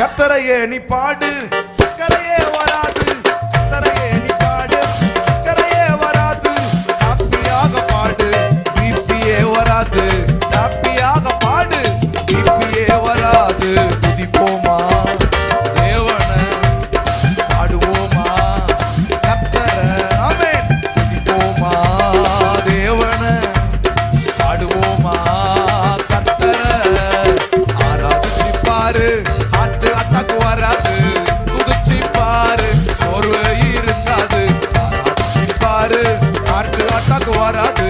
கத்தரையே நீ பாடு. உனக்கு வராது. குதிச்சு பாரு சோர்வு பாரு காற்று ஆட்டாக்கு வராது.